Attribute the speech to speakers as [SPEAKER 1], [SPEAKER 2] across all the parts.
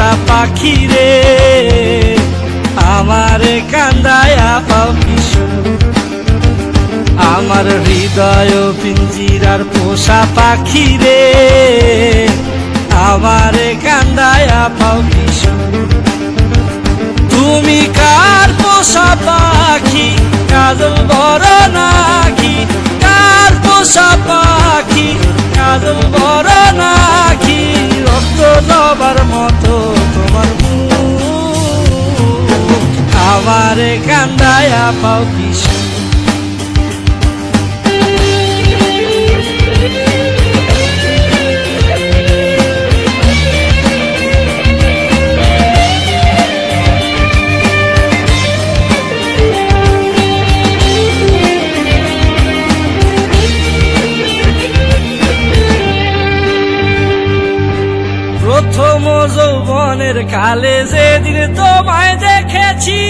[SPEAKER 1] পাখি রে। আমারে কান্দায়া কিশোর। আমার হৃদয় পিঞ্জিরার পোষা পাখি রে। আমারে কান্দায়া কিশোর। তুমি কার পোষা পাখি? কাজল বড় নাকি? কার পোষা পাখি? কাজল বড় নাকি? রক্ত জবার মতো আমারে কান্দায়া পাও কিশোর যৌবনের কালে যেদিন তোমায় দেখেছি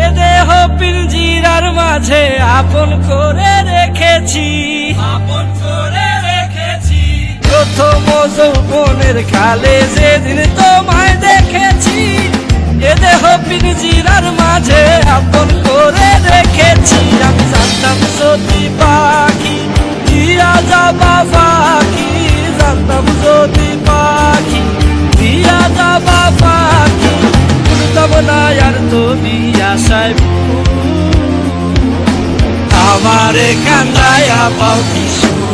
[SPEAKER 1] এ দেহ পিঞ্জিরার মাঝে আপন করে রেখেছি। আপন করে রেখেছি। প্রথম যৌবনের কালে যেদিন তোমায় দেখেছি এ দেহ পিঞ্জিরার মাঝে আপন করে রেখেছি। আমি জানতাম পাখি দিয়া যাবা উঠতাম তুমি আশায় আমারে কান্দায়া পাও কিশোর।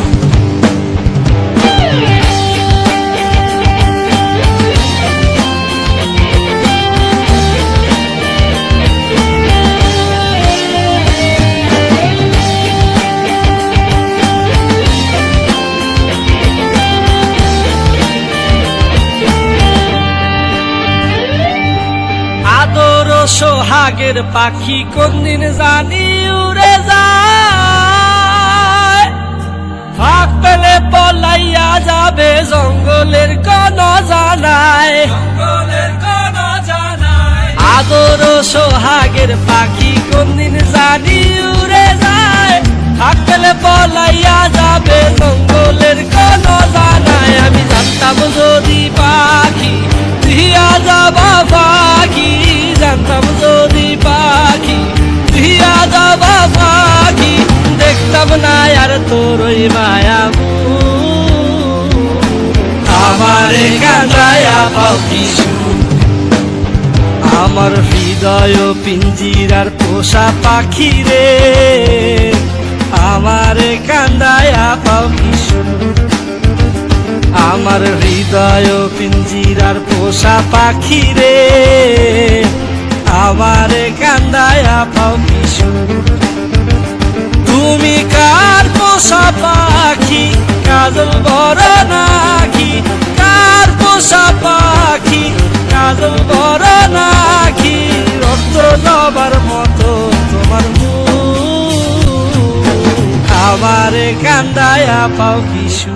[SPEAKER 1] সোহাগের পাখি কোনদিন জানি উড়ে যায়। ফাঁক পেলে পলাইয়া যাবে জঙ্গলের কোন জানায়। আদর সোহাগের পাখি কোনদিন জানি উড়ে যায়। ফাঁক পেলে পলাইয়া যাবে জঙ্গলের কোন পাও কিছু। আমার হৃদয় পিঞ্জিরার পোষা পাখি রে। আমারে কান্দায়া পাও আমার হৃদয় পিঞ্জিরার পোষা পাখি রে। আমারে কান্দায়া পাও কিশোর তুমি কার পোষা পাখি? কাজল বড় নাকি আমারে কান্দায়া পাও কিশোর